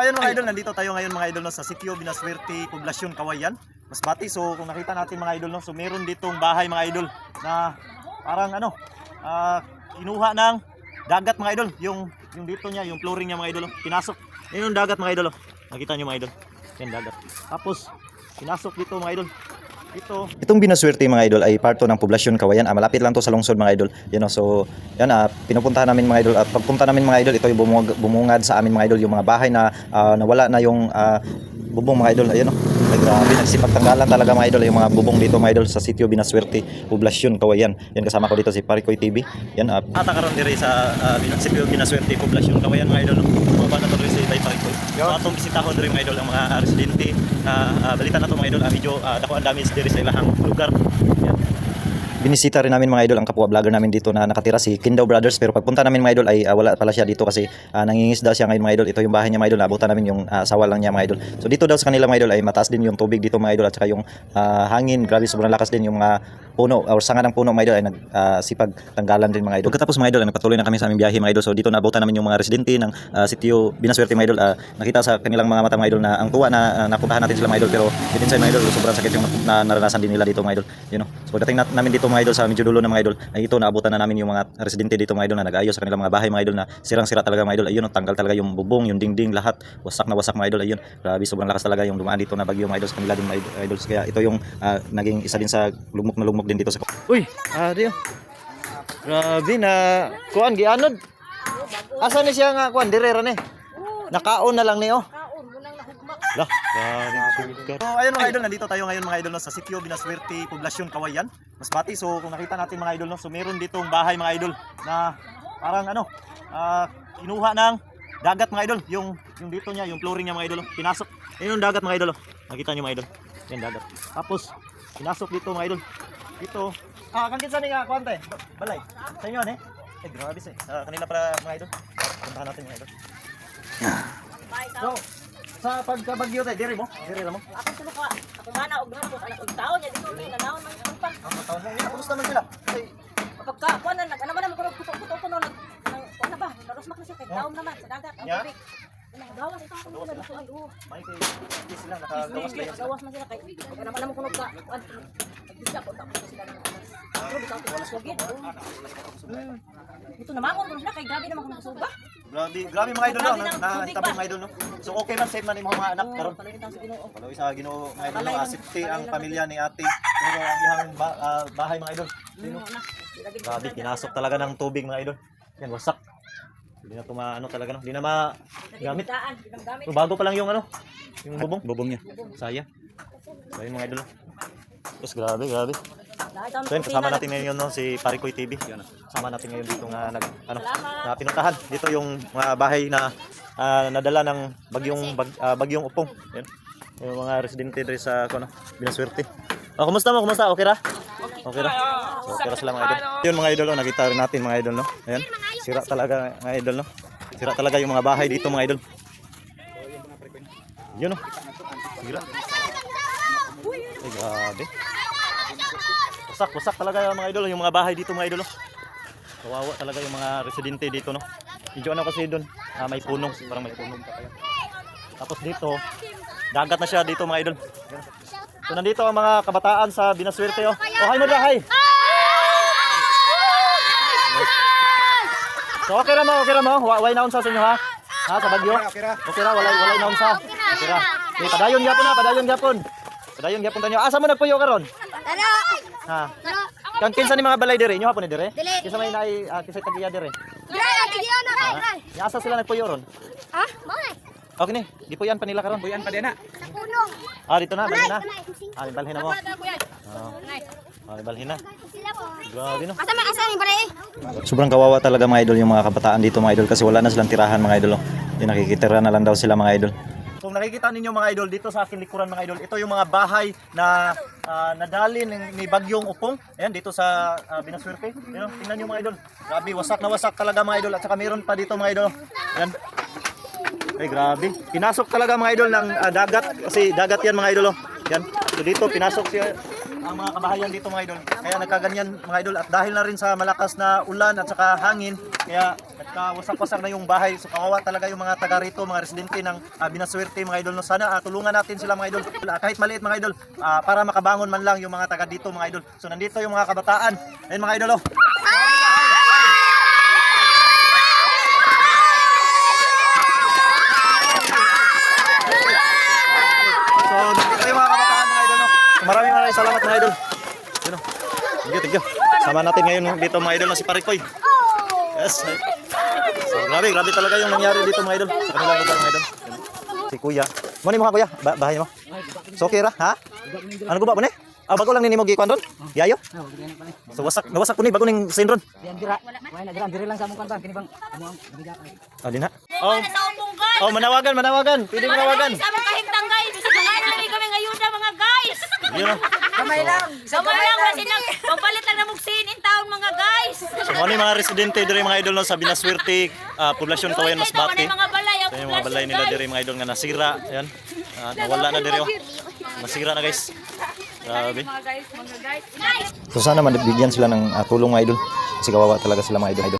ayun mga idol, nandito tayo ngayon mga idol no, sa Sitio Binaswerte, Poblasyon Kawayan, Masbati. So kung nakita natin mga idol no, so meron ditong bahay mga idol na parang ano, ah, kinuha ng dagat mga idol. Yung yung dito niya, yung flooring niya mga idol, no, pinasok. Ayun yung dagat mga idol. oh. Nakita niyo mga idol. Yan dagat. Tapos pinasok dito mga idol. Ito, Itong binaswerte mga idol ay parto ng poblasyon Kawayan. Ah, malapit lang to sa lungsod mga idol. Yan oh, so yan ah, pinupuntahan namin mga idol at pagpunta namin mga idol, ito yung bumungad, bumungad sa amin mga idol yung mga bahay na ah, nawala na yung ah, bubong mga idol. Ayun oh. Ay, grabe, nagsipagtanggalan talaga mga idol yung mga bubong dito mga idol sa sitio Binaswerte, poblasyon Kawayan. Yan kasama ko dito si Parikoy TV. Yan ah, ata karon diri sa uh, Sitio Binaswerte, Poblasyon Kawayan mga idol. Mga bata to si Parikoy. So atong bisitahon diri mga idol ang mga residente na ah, balita na to mga idol, ah, medyo uh, dako ang damage diri sa ilahang lugar. Yan. Binisita rin namin mga idol ang kapwa vlogger namin dito na nakatira si Kindaw Brothers pero pagpunta namin mga idol ay ah, wala pala siya dito kasi uh, nangingisda siya ngayon mga idol. Ito yung bahay niya mga idol. Naabutan namin yung uh, asawa lang niya mga idol. So dito daw sa kanila mga idol ay mataas din yung tubig dito mga idol at saka yung ah, hangin. Grabe sobrang lakas din yung mga puno or sanga ng puno mga idol ay nagsipag tanggalan din mga idol. Pagkatapos mga idol ay nagpatuloy na kami sa aming biyahe mga idol. So dito naabutan namin yung mga residente ng ah, sitio Binaswerte mga idol. Ah, nakita sa kanilang mga mata mga idol na ang tuwa na ah, napuntahan natin sila mga idol pero din sa mga idol sobrang sakit yung na, naranasan din nila dito mga idol. You know. So pagdating na, namin dito mga idol sa medyo dulo na mga idol ay ito naabutan na namin yung mga residente dito mga idol na nag-ayos sa kanilang mga bahay mga idol na sirang-sira talaga mga idol. Ayun, oh, tanggal talaga yung bubong, yung dingding, lahat wasak na wasak mga idol. Ayun, grabe sobrang lakas talaga yung dumaan dito na bagyo mga idol sa kanila din mga idol-. Kaya ito yung ah, naging isa din sa lugmok na lugmok din dito sa Uy, ah diyo. Grabe na kuan gianod. Asa ni siya nga kuan dire ra ni? Nakaon na lang ni oh. Lah. So ayun mga idol, nandito tayo ngayon mga idol no, sa Sitio Binaswerte, Poblasyon Kawayan, Masbati. So kung nakita natin mga idol no, so meron ditong bahay mga idol na parang ano, ah, kinuha ng dagat mga idol. Yung yung dito niya, yung flooring niya mga idol, pinasok. Ayun yung dagat mga idol. oh. Nakita niyo mga idol. Yan dagat. Tapos pinasok dito mga idol. Dito. Ah, kang kinsa ni nga kwante? Balay. Sa inyo ni? Eh grabe sa sa kanila para mga idol. Puntahan natin mga idol. So, sa pagkabagyo tayo, dire mo? Dire mo? Ako sulo ka. Ako mana og hapon anak og taon ya dito ni nanawon man yung pang. Ang taon na. Kumusta man sila? Ay, Pagka kuan na nag ano man mo kuno kuto kuto kuno nag na ba? Naros mak na siya kay taon naman sa dagat ang gawas ito ako na dito ay oh. may kay hindi sila nakagawas. Gawas kay kaya naman mo kuno ka kuan. Bisa ko ta sila. Pero bitaw ko wala sugid. Hmm. Ito naman ko sila kay grabe naman kuno suba. Grabe, grabe mga idol no, na, na hitabo mga idol no. So okay man safe man imong mga anak karon. Palawi sa Ginoo mga idol no, ah, safety ang pamilya ni ate. Pero ang ah, bahay mga idol. Na? Grabe, pinasok talaga ng tubig mga idol. Yan, wasak. Hindi na tuma ano talaga no. Hindi na ma gamit. Daan, ginagamit. So, bago pa lang yung ano, yung bubong. Bubong niya. Saya. So yun mga idol. Tapos grabe, grabe. So yun, kasama natin ngayon no, si Parikoy TV. Kasama natin ngayon dito nga nag, ano, na pinuntahan. Dito yung mga bahay na ah, nadala ng bagyong bag, ah, bagyong upong. Yan. Yung mga residente dito sa ano, Binaswerte. Oh, kumusta mo? Kumusta? Okay ra? Okay ra? So, okay ra sila mga idol. Yun mga idol, oh, nakita rin natin mga idol, no? Ayan. Sira talaga mga idol, no? Sira talaga yung mga bahay dito mga idol. Yun, no? Sira. Ay, grabe. Wasak, wasak talaga mga idol, yung mga bahay dito mga idol. oh. Kawawa talaga yung mga residente dito, no. Medyo ano kasi doon, ah, may punong, parang may kaya. Tapos dito, dagat na siya dito mga idol. Yan. So nandito ang mga kabataan sa Binaswerte, oh. Oh, hi mo dra, hi. So okay ra mo, okay ra mo. Wa- Way naon sa inyo ha. Ha sa Bagyo. Okay ra. Okay ra, walay walay naon sa. Okay ra. Okay, padayon gyapon na, padayon gyapon. Padayon gyapon tanyo. Asa mo nagpuyo karon? Ano? Ha. Kang kinsa ni mga balay dire? Inyo hapon ni dire? Kinsa may naay uh, kinsa tagiya dire? Gira, gira na, asa sila nagpuyo ron? Ha? Bakit? Okay ni, di po yan panila karon. Puyan pa din na. Nakuno. Ah, dito na, balhin na. Ah, balhin na mo. Ah, balhin na. Grabe no. Asa man asa ni pare? Sobrang kawawa talaga mga idol yung mga kabataan dito mga idol kasi wala na silang tirahan mga idol. Oh. Yung nakikitira na lang daw sila mga idol. Kung nakikita ninyo mga idol dito sa akin likuran mga idol, ito yung mga bahay na ah, nadali ni, ni Bagyong Upong. Ayan dito sa uh, Binaswerte. Ayan, oh, tingnan nyo mga idol. Grabe, wasak na wasak talaga mga idol at saka meron pa dito mga idol. Ayan. Ay grabe. Pinasok talaga mga idol ng ah, dagat kasi dagat yan mga idol. Oh. Yan. So dito pinasok siya ang mga kabahayan dito mga idol. Kaya nagkaganyan mga idol at dahil na rin sa malakas na ulan at saka hangin, kaya na wasak-wasak na yung bahay. So kawawa talaga yung mga taga rito, mga residente ng ah, Binaswerte mga idol. No, sana ah, tulungan natin sila mga idol. Ah, kahit maliit mga idol ah, para makabangon man lang yung mga taga dito mga idol. So nandito yung mga kabataan. Ayun mga idol oh. So, dito yung mga kabataan mga idol. No? So, maraming salamat mga idol. Yun, oh. Thank you, thank you. Sama natin ngayon dito mga idol na si Parikoy. Yes. So, grabe, grabe talaga yung nangyari dito mga idol. Sa kanilang lugar mga idol. Si Kuya. Mo ni Kuya? Ba bahay mo? So, okay ra, ha? Ano guba mo ni? Ah, bago lang ni mo gikuan ron? Yayo? So, wasak, nawasak ko ni bago ning sin ron. Ah, di na. Oh, Sa umbong guys. oh, manawagan, manawagan. Pwede manawagan. Sa mga kahintang guys. Sa mga kami kami ngayuda mga guys. Yun, oh. Kamay lang kasi nang pagpalit lang na mugsin in taon mga guys. So, ano yung mga residente diri mga idol no, sa Binaswerte, ah, poblasyon Kawayan Masbate. Mga balay ang So, yung mga balay nila diri mga idol nga nasira. Ayan. Ah, nawala na diri oh. Nasira na guys. Grabe. Mga guys, mga guys. So sana mabigyan sila ng ah, tulong mga idol. Kasi kawawa talaga sila mga idol.